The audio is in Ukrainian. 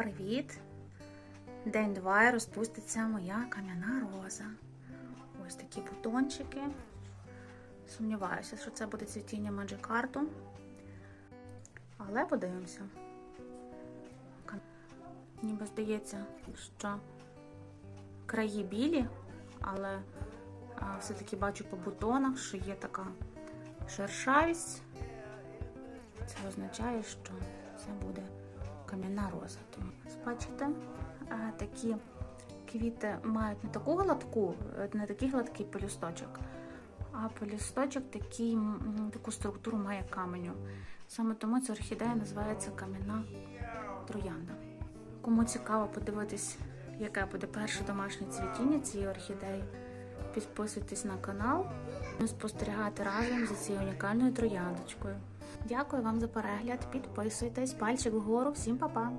Привіт! День два і розпуститься моя кам'яна роза. Ось такі бутончики. Сумніваюся, що це буде цвітіння Magic Але подивимося. Ніби здається, що краї білі, але все-таки бачу по бутонах, що є така шершавість. Це означає, що це буде кам'яна роза. Бачите, такі квіти мають не таку гладку, е, не такий гладкий пелюсточок, а пелюсточок такий, таку структуру має каменю. Саме тому ця орхідея називається кам'яна троянда. Кому цікаво подивитись, яке буде перше домашнє цвітіння цієї орхідеї, підписуйтесь на канал і спостерігати разом за цією унікальною трояндочкою. Дякую вам за перегляд. Підписуйтесь, пальчик вгору. Всім па-па!